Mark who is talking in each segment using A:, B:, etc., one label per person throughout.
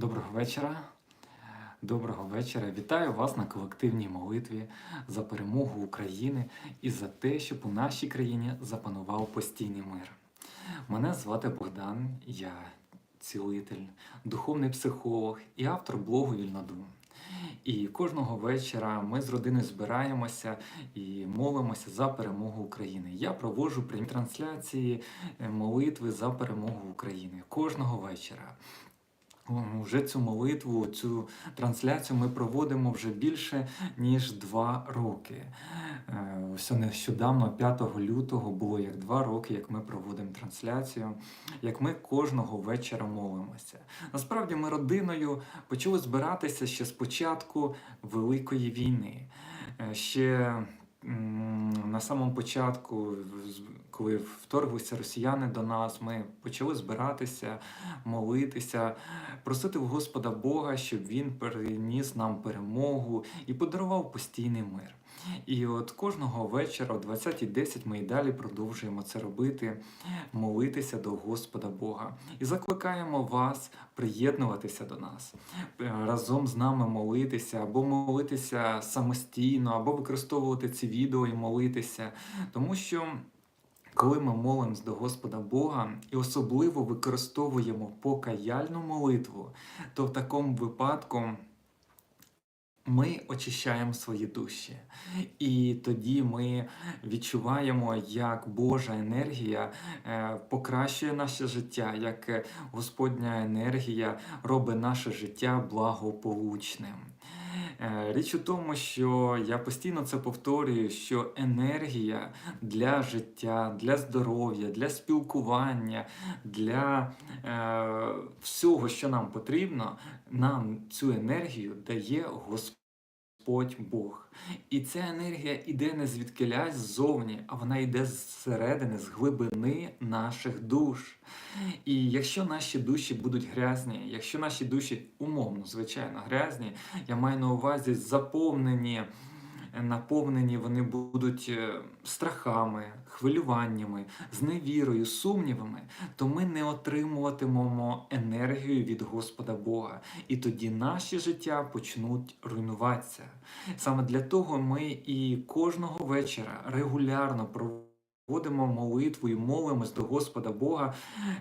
A: Доброго вечора. Доброго вечора. Вітаю вас на колективній молитві за перемогу України і за те, щоб у нашій країні запанував постійний мир. Мене звати Богдан, я цілитель, духовний психолог і автор блогу Вільнодум. І кожного вечора ми з родиною збираємося і молимося за перемогу України. Я проводжу прямі трансляції е, молитви за перемогу України кожного вечора. Вже цю молитву, цю трансляцію ми проводимо вже більше ніж два роки. Е, Ось нещодавно, 5 лютого, було як два роки, як ми проводимо трансляцію, як ми кожного вечора молимося. Насправді ми родиною почали збиратися ще з початку Великої війни. Е, Ще на самому початку, коли вторглися росіяни до нас, ми почали збиратися, молитися, просити в Господа Бога, щоб Він приніс нам перемогу і подарував постійний мир. І от кожного вечора, о 20.10 ми і далі продовжуємо це робити, молитися до Господа Бога. І закликаємо вас приєднуватися до нас, е, разом з нами молитися, або молитися самостійно, або використовувати ці відео і молитися. Тому що коли ми молимось до Господа Бога і особливо використовуємо покаяльну молитву, то в такому випадку ми очищаємо свої душі. І тоді ми відчуваємо, як Божа енергія е, покращує наше життя, як Господня енергія робить наше життя благополучним. Е, Річ у тому, що я постійно це повторюю, що енергія для життя, для здоров'я, для спілкування, для е, всього, що нам потрібно, нам цю енергію дає Господь Бог. І ця енергія іде не звідкилясь ззовні, а вона йде зсередини, з глибини наших душ. І якщо наші душі будуть грязні, якщо наші душі умовно, звичайно, грязні, я маю на увазі заповнені, наповнені вони будуть е, страхами, хвилюваннями, зневірою, сумнівами, то ми не отримуватимемо енергію від Господа Бога. І тоді наші життя почнуть руйнуватися. Саме для того ми і кожного вечора регулярно проводимо. Водимо молитву і молимось до Господа Бога.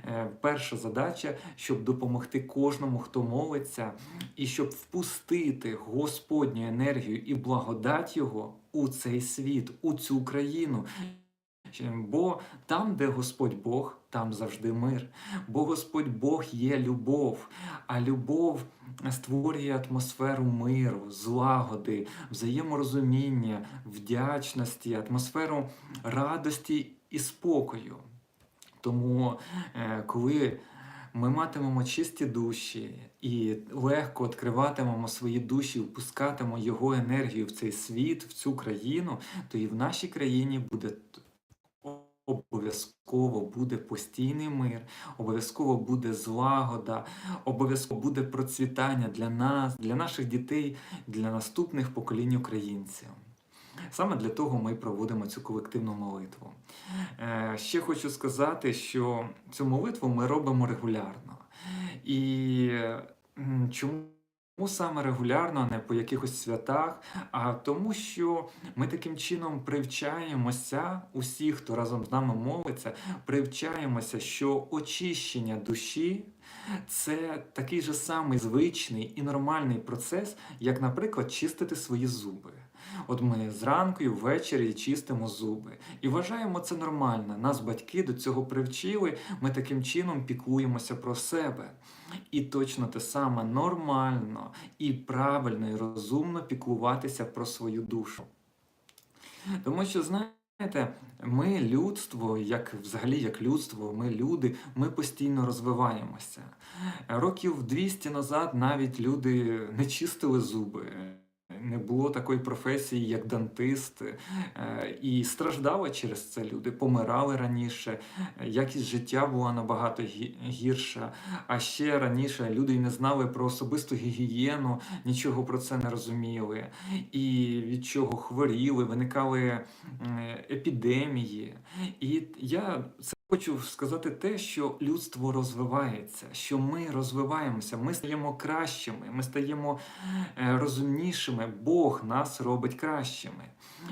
A: Е, Перша задача, щоб допомогти кожному, хто молиться, і щоб впустити Господню енергію і благодать Його у цей світ, у цю країну. Бо там, де Господь Бог, там завжди мир. Бо Господь Бог є любов, а любов створює атмосферу миру, злагоди, взаєморозуміння, вдячності, атмосферу радості і спокою. Тому, е, коли ми матимемо чисті душі і легко відкриватимемо свої душі, впускатимемо його енергію в цей світ, в цю країну, то і в нашій країні буде обов'язково буде постійний мир, обов'язково буде злагода, обов'язково буде процвітання для нас, для наших дітей, для наступних поколінь українців. Саме для того ми проводимо цю колективну молитву. Е, Ще хочу сказати, що цю молитву ми робимо регулярно. І м, чому саме регулярно, а не по якихось святах, а тому, що ми таким чином привчаємося, усі, хто разом з нами молиться, привчаємося, що очищення душі це такий же самий звичний і нормальний процес, як, наприклад, чистити свої зуби. От ми зранку і ввечері чистимо зуби. І вважаємо це нормально. Нас батьки до цього привчили, ми таким чином піклуємося про себе. І точно те саме нормально і правильно і розумно піклуватися про свою душу. Тому що, знаєте, ми людство, як взагалі як людство, ми люди, ми постійно розвиваємося. Років 200 назад навіть люди не чистили зуби. Не було такої професії, як дантист, е, і страждали через це люди, помирали раніше, якість життя була набагато гірша. А ще раніше люди не знали про особисту гігієну, нічого про це не розуміли, і від чого хворіли, виникали е, епідемії. І я це хочу сказати те, що людство розвивається, що ми розвиваємося, ми стаємо кращими, ми стаємо е, розумнішими. Бог нас робить кращими.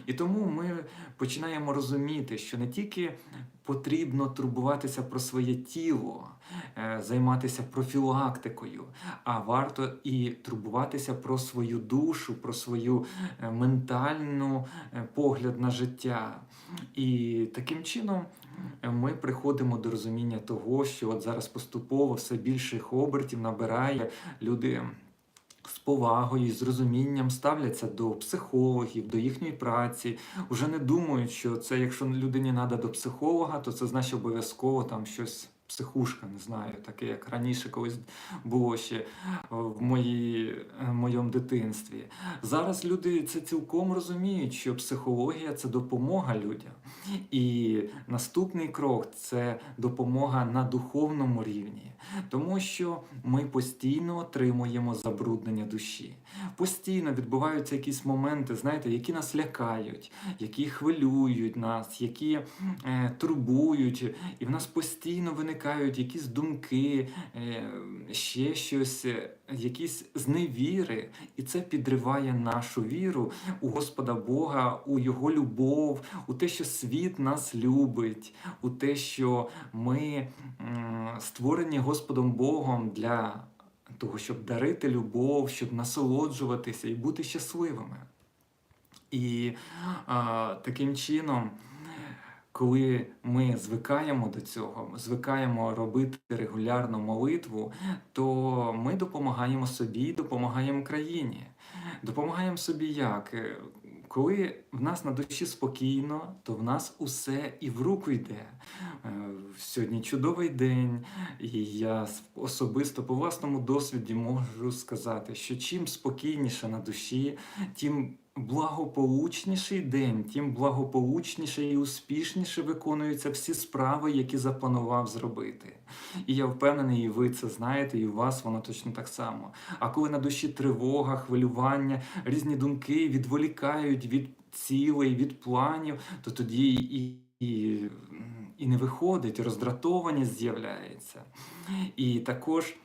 A: І тому ми починаємо розуміти, що не тільки потрібно турбуватися про своє тіло, е, займатися профілактикою, а варто і турбуватися про свою душу, про свою е, ментальну погляд на життя. І таким чином ми приходимо до розуміння того, що от зараз поступово все більших обертів набирає люди. З повагою, з розумінням ставляться до психологів, до їхньої праці. Уже не думають, що це якщо людині треба до психолога, то це значить обов'язково там щось психушка, не знаю, таке як раніше колись було ще в моїй, е, моєму дитинстві. Зараз люди це цілком розуміють, що психологія це допомога людям. І наступний крок це допомога на духовному рівні, тому що ми постійно отримуємо забруднення душі. Постійно відбуваються якісь моменти, знаєте, які нас лякають, які хвилюють нас, які е, турбують, і в нас постійно виникають якісь думки, е, ще щось, е, якісь зневіри, і це підриває нашу віру у Господа Бога, у Його любов, у те, що світ нас любить, у те, що ми створені Господом Богом для того, щоб дарити любов, щоб насолоджуватися і бути щасливими. І а, таким чином, коли ми звикаємо до цього, звикаємо робити регулярну молитву, то ми допомагаємо собі, допомагаємо країні. Допомагаємо собі як? Е, Коли в нас на душі спокійно, то в нас усе і в руку йде. Е, Сьогодні чудовий день, і я особисто по власному досвіді можу сказати, що чим спокійніше на душі, тим благополучніший день, тим благополучніше і успішніше виконуються всі справи, які запланував зробити. І я впевнений, і ви це знаєте, і у вас воно точно так само. А коли на душі тривога, хвилювання, різні думки відволікають від цілей, від планів, то тоді і, і, і не виходить, роздратованість з'являється. І також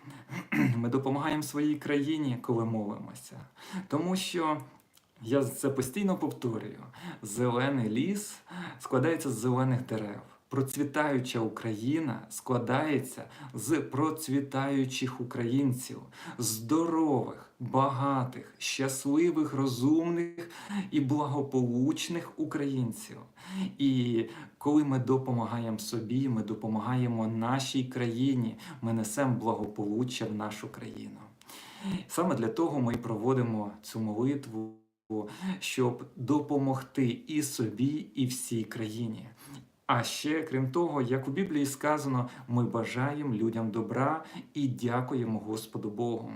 A: ми допомагаємо своїй країні, коли молимося. Тому що я це постійно повторюю: зелений ліс складається з зелених дерев. Процвітаюча Україна складається з процвітаючих українців, здорових, багатих, щасливих, розумних і благополучних українців. І коли ми допомагаємо собі, ми допомагаємо нашій країні, ми несемо благополуччя в нашу країну. Саме для того ми проводимо цю молитву, щоб допомогти і собі, і всій країні. А ще, крім того, як у Біблії сказано, ми бажаємо людям добра і дякуємо Господу Богу.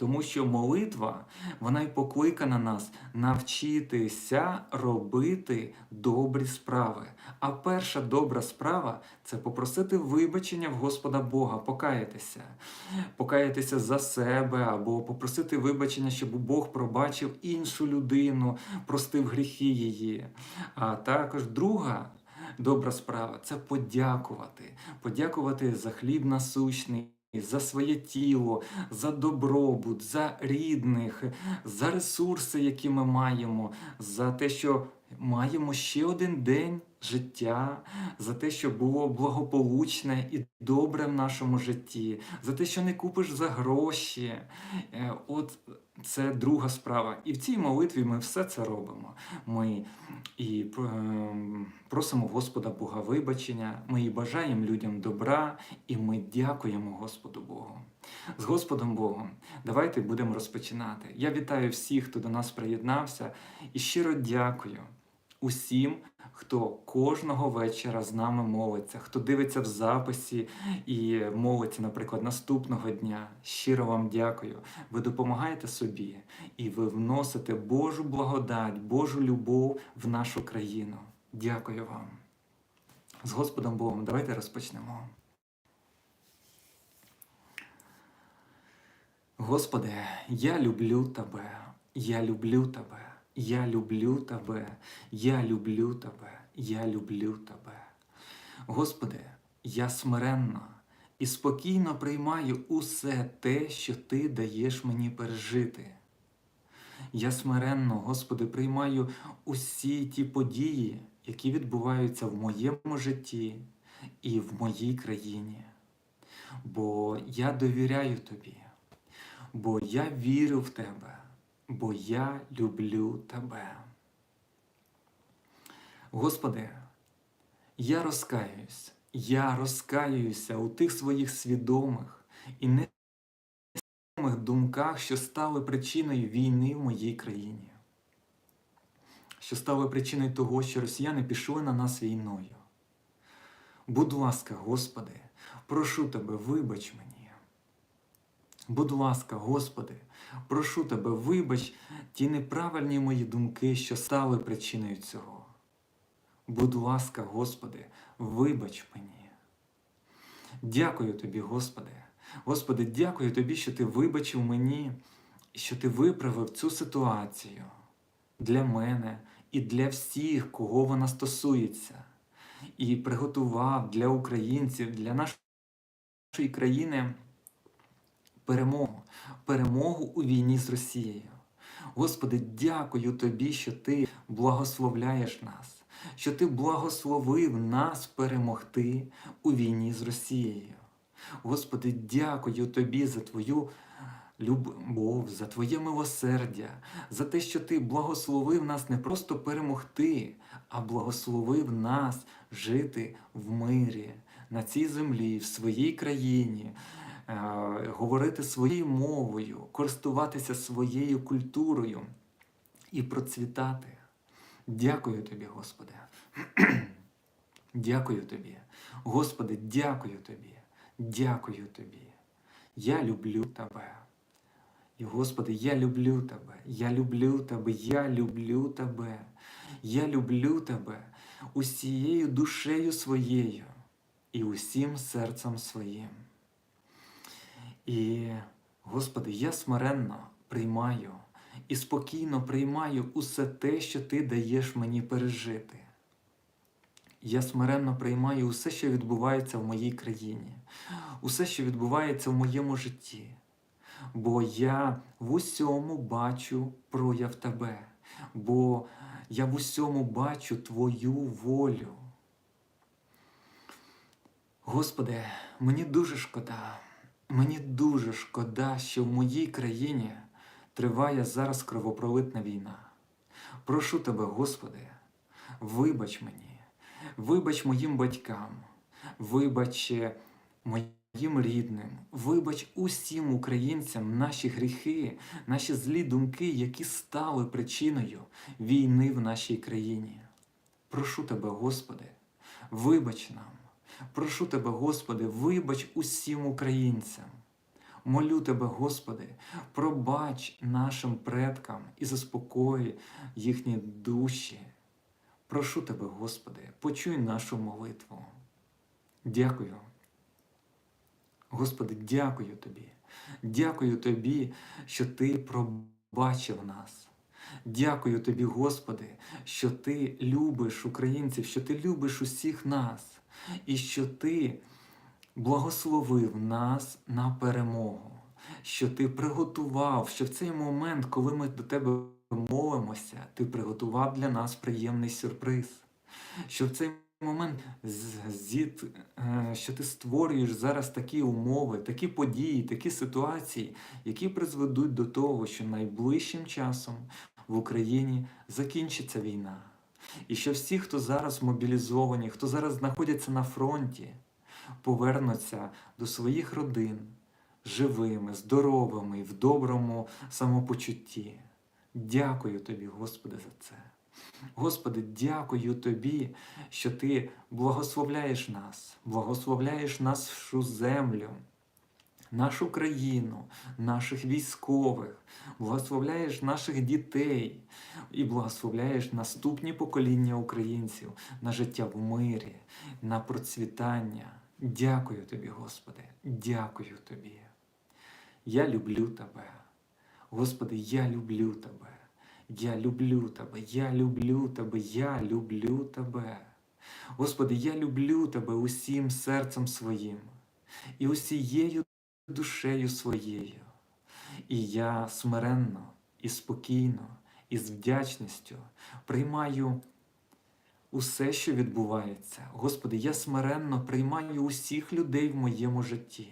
A: Тому що молитва, вона й покликана нас навчитися робити добрі справи. А перша добра справа це попросити вибачення в Господа Бога, покаятися, покаятися за себе або попросити вибачення, щоб Бог пробачив іншу людину, простив гріхи її. А також друга добра справа це подякувати, подякувати за хліб насущний. За своє тіло, за добробут, за рідних, за ресурси, які ми маємо, за те, що маємо ще один день життя, за те, що було благополучне і добре в нашому житті, за те, що не купиш за гроші. Е, От це друга справа. І в цій молитві ми все це робимо. Ми і ем, просимо Господа Бога вибачення, ми і бажаємо людям добра, і ми дякуємо Господу Богу. З Господом Богом, давайте будемо розпочинати. Я вітаю всіх, хто до нас приєднався, і щиро дякую усім, хто кожного вечора з нами молиться, хто дивиться в записі і молиться, наприклад, наступного дня. Щиро вам дякую. Ви допомагаєте собі і ви вносите Божу благодать, Божу любов в нашу країну. Дякую вам. З Господом Богом, давайте розпочнемо. Господи, я люблю Тебе, я люблю Тебе, я люблю Тебе, я люблю Тебе, я люблю Тебе. Господи, я смиренно і спокійно приймаю усе те, що Ти даєш мені пережити. Я смиренно, Господи, приймаю усі ті події, які відбуваються в моєму житті і в моїй країні. Бо я довіряю Тобі бо я вірю в тебе, бо я люблю тебе. Господи, я розкаюсь, я розкаюся у тих своїх свідомих і несвідомих думках, що стали причиною війни в моїй країні, що стали причиною того, що росіяни пішли на нас війною. Будь ласка, Господи, прошу Тебе, вибач мені. Будь ласка, Господи, прошу Тебе, вибач ті неправильні мої думки, що стали причиною цього. Будь ласка, Господи, вибач мені. Дякую Тобі, Господи. Господи, дякую Тобі, що Ти вибачив мені що Ти виправив цю ситуацію для мене і для всіх, кого вона стосується, і приготував для українців, для нашої країни перемогу, перемогу у війні з Росією. Господи, дякую Тобі, що Ти благословляєш нас, що Ти благословив нас перемогти у війні з Росією. Господи, дякую Тобі за Твою любов, за Твоє милосердя, за те, що Ти благословив нас не просто перемогти, а благословив нас жити в мирі на цій землі, в своїй країні. Е, говорити своєю мовою, користуватися своєю культурою і процвітати. Дякую тобі, Господи. Дякую тобі. Господи, дякую тобі. Дякую тобі. Я люблю тебе. І, Господи, я люблю тебе, я люблю тебе, я люблю тебе, я люблю тебе усією душею своєю і усім серцем своїм. І, Господи, я смиренно приймаю і спокійно приймаю усе те, що Ти даєш мені пережити. Я смиренно приймаю усе, що відбувається в моїй країні, усе, що відбувається в моєму житті. Бо я в усьому бачу прояв Тебе, бо я в усьому бачу Твою волю. Господи, мені дуже шкода. Мені дуже шкода, що в моїй країні триває зараз кровопролитна війна. Прошу тебе, Господи, вибач мені, вибач моїм батькам, вибач моїм рідним, вибач усім українцям наші гріхи, наші злі думки, які стали причиною війни в нашій країні. Прошу тебе, Господи, вибач нам. Прошу тебе, Господи, вибач усім українцям. Молю Тебе, Господи, пробач нашим предкам і заспокой їхні душі. Прошу Тебе, Господи, почуй нашу молитву. Дякую. Господи, дякую Тобі. Дякую Тобі, що Ти пробачив нас. Дякую Тобі, Господи, що Ти любиш українців, що Ти любиш усіх нас і що Ти благословив нас на перемогу, що Ти приготував, що в цей момент, коли ми до Тебе молимося, Ти приготував для нас приємний сюрприз, що в цей момент, е, що ти створюєш зараз такі умови, такі події, такі ситуації, які призведуть до того, що найближчим часом в Україні закінчиться війна. І що всі, хто зараз мобілізовані, хто зараз знаходяться на фронті, повернуться до своїх родин живими, здоровими в доброму самопочутті. Дякую тобі, Господи, за це. Господи, дякую Тобі, що Ти благословляєш нас, благословляєш нашу землю, нашу країну, наших військових, благословляєш наших дітей і благословляєш наступні покоління українців на життя в мирі, на процвітання. Дякую Тобі, Господи, дякую Тобі. Я люблю Тебе. Господи, я люблю Тебе. Я люблю Тебе, я люблю Тебе, я люблю Тебе. Господи, я люблю Тебе усім серцем своїм і усією душею своєю. І я смиренно і спокійно, і з вдячністю приймаю усе, що відбувається. Господи, я смиренно приймаю усіх людей в моєму житті,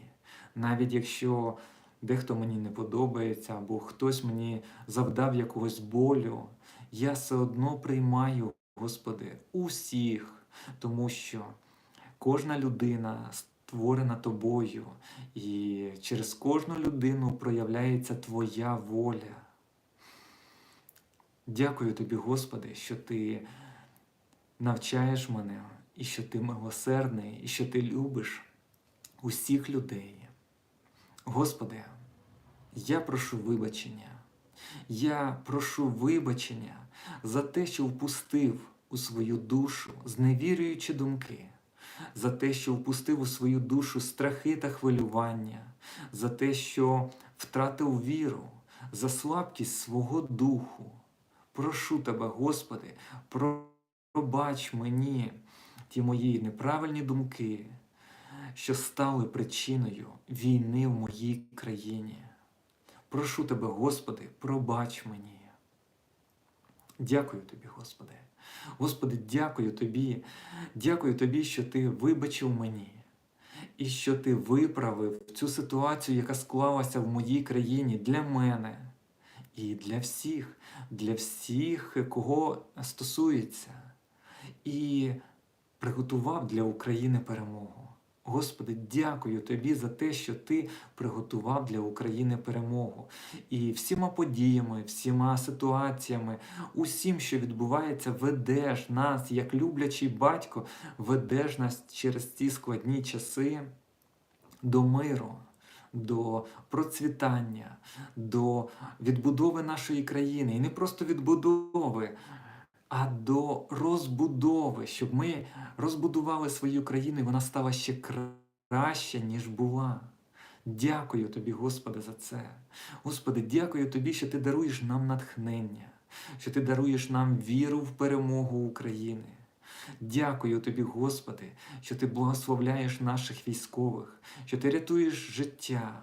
A: навіть якщо дехто мені не подобається, або хтось мені завдав якогось болю, я все одно приймаю, Господи, усіх, тому що кожна людина створена тобою, і через кожну людину проявляється Твоя воля. Дякую тобі, Господи, що Ти навчаєш мене, і що ти милосердний, і що ти любиш усіх людей. Господи, я прошу вибачення. Я прошу вибачення за те, що впустив у свою душу зневірюючі думки, за те, що впустив у свою душу страхи та хвилювання, за те, що втратив віру, за слабкість свого духу. Прошу тебе, Господи, пробач мені ті мої неправильні думки, що стали причиною війни в моїй країні. Прошу тебе, Господи, пробач мені. Дякую тобі, Господи. Господи, дякую Тобі, дякую Тобі, що Ти вибачив мені і що Ти виправив цю ситуацію, яка склалася в моїй країні для мене і для всіх, для всіх, кого стосується, і приготував для України перемогу. Господи, дякую Тобі за те, що Ти приготував для України перемогу. І всіма подіями, всіма ситуаціями, усім, що відбувається, ведеш нас, як люблячий батько, ведеш нас через ці складні часи до миру. До процвітання, до відбудови нашої країни. І не просто відбудови, а до розбудови, щоб ми розбудували свою країну і вона стала ще краще, ніж була. Дякую тобі, Господи, за це. Господи, дякую Тобі, що Ти даруєш нам натхнення, що Ти даруєш нам віру в перемогу України. Дякую Тобі, Господи, що Ти благословляєш наших військових, що Ти рятуєш життя,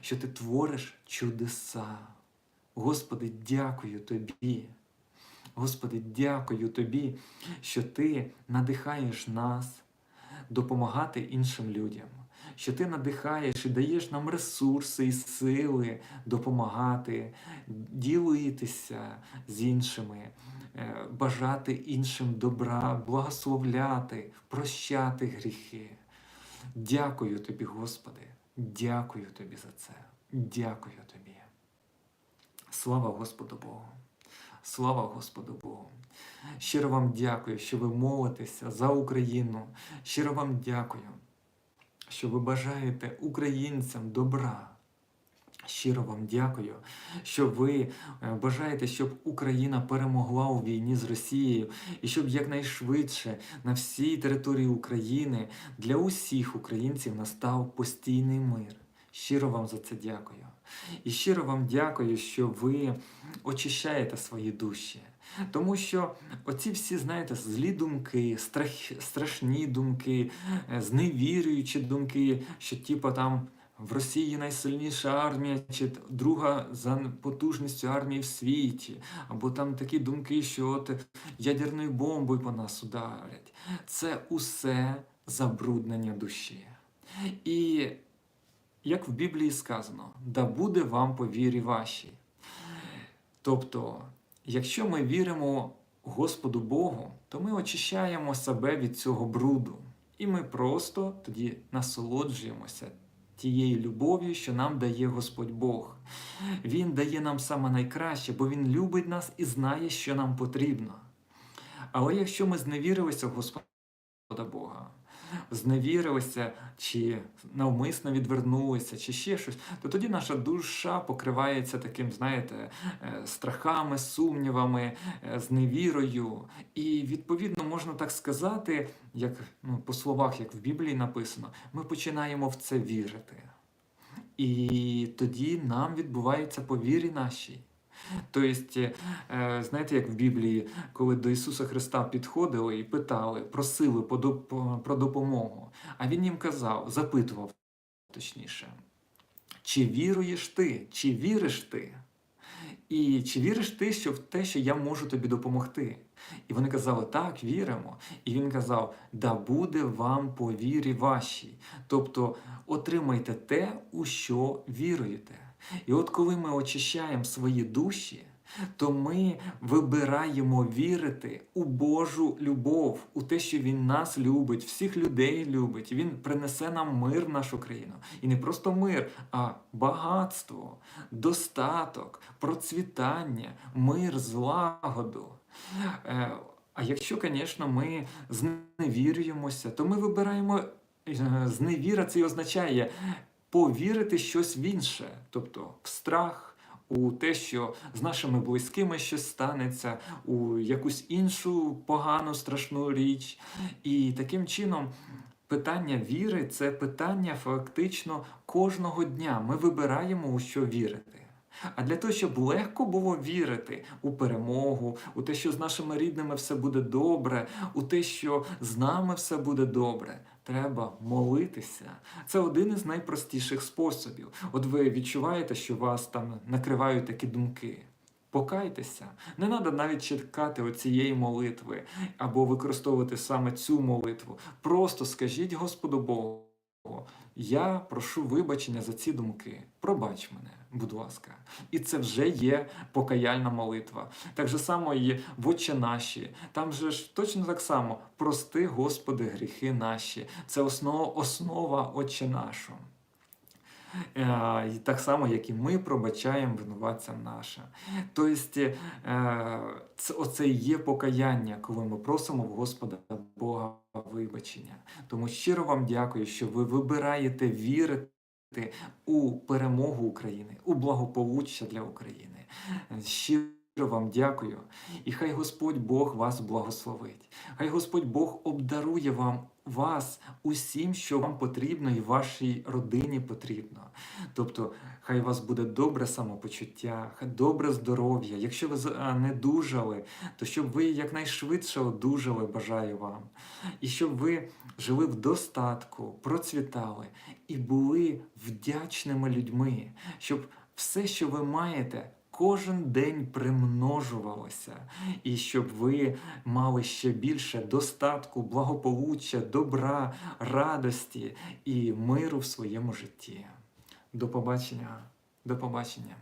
A: що Ти твориш чудеса. Господи, дякую Тобі. Господи, дякую Тобі, що Ти надихаєш нас допомагати іншим людям, що Ти надихаєш і даєш нам ресурси і сили допомагати, ділитися з іншими, е, бажати іншим добра, благословляти, прощати гріхи. Дякую Тобі, Господи, дякую Тобі за це. Дякую Тобі. Слава Господу Богу! Слава Господу Богу! Щиро вам дякую, що ви молитеся за Україну. Щиро вам дякую, що ви бажаєте українцям добра. Щиро вам дякую, що ви е, бажаєте, щоб Україна перемогла у війні з Росією і щоб якнайшвидше на всій території України для усіх українців настав постійний мир. Щиро вам за це дякую. І щиро вам дякую, що ви очищаєте свої душі. Тому що оці всі, знаєте, злі думки, страх, страшні думки, е, зневірюючі думки, що типу там в Росії найсильніша армія, чи друга за потужністю армії в світі, або там такі думки, що от ядерною бомбою по нас ударять. Це усе забруднення душі. І як в Біблії сказано, да буде вам по вірі вашій. Тобто, якщо ми віримо Господу Богу, то ми очищаємо себе від цього бруду. І ми просто тоді насолоджуємося тією любов'ю, що нам дає Господь Бог. Він дає нам саме найкраще, бо Він любить нас і знає, що нам потрібно. Але якщо ми зневірилися в Господа Бога, зневірилися, чи навмисно відвернулися, чи ще щось, то тоді наша душа покривається таким, знаєте, е, страхами, сумнівами, е, зневірою. І відповідно можна так сказати, як ну, по словах, як в Біблії написано, ми починаємо в це вірити. І тоді нам відбувається по вірі нашій. Тобто, е, знаєте, як в Біблії, коли до Ісуса Христа підходили і питали, просили про допомогу, а Він їм казав, запитував точніше, чи віруєш ти, чи віриш ти? І чи віриш ти що в те, що я можу тобі допомогти? І вони казали, так, віримо. І він казав, да буде вам по вірі вашій. Тобто отримайте те, у що віруєте. І от коли ми очищаємо свої душі, то ми вибираємо вірити у Божу любов, у те, що Він нас любить, всіх людей любить. Він принесе нам мир в нашу країну. І не просто мир, а багатство, достаток, процвітання, мир, злагоду. Е, А якщо, звісно, ми зневірюємося, то ми вибираємо е, зневіра, це і означає повірити щось в інше, тобто в страх, у те, що з нашими близькими щось станеться, у якусь іншу погану страшну річ. І таким чином. Питання віри це питання фактично кожного дня. Ми вибираємо у що вірити. А для того, щоб легко було вірити у перемогу, у те, що з нашими рідними все буде добре, у те, що з нами все буде добре, треба молитися. Це один із найпростіших способів. От ви відчуваєте, що вас там накривають такі думки. Покайтеся, не треба навіть чекати оцієї молитви або використовувати саме цю молитву. Просто скажіть Господу Богу, я прошу вибачення за ці думки. Пробач мене, будь ласка. І це вже є покаяльна молитва. Так же само і в Отче наші. Там же ж точно так само прости, Господи, гріхи наші. Це основа, основа Отче нашого. Е, і так само, як і ми пробачаємо винуватцям нашим. Тобто, е, це, оце є покаяння, коли ми просимо в Господа Бога вибачення. Тому щиро вам дякую, що ви вибираєте вірити у перемогу України, у благополуччя для України. Щиро вам дякую, і хай Господь Бог вас благословить. Хай Господь Бог обдарує вам вас усім, що вам потрібно, і вашій родині потрібно. Тобто, хай у вас буде добре самопочуття, добре здоров'я. Якщо ви з- не дужали, то щоб ви якнайшвидше одужали, бажаю вам. І щоб ви жили в достатку, процвітали і були вдячними людьми, щоб все, що ви маєте, кожен день примножувалося, і щоб ви мали ще більше достатку, благополуччя, добра, радості і миру в своєму житті. До побачення. До побачення.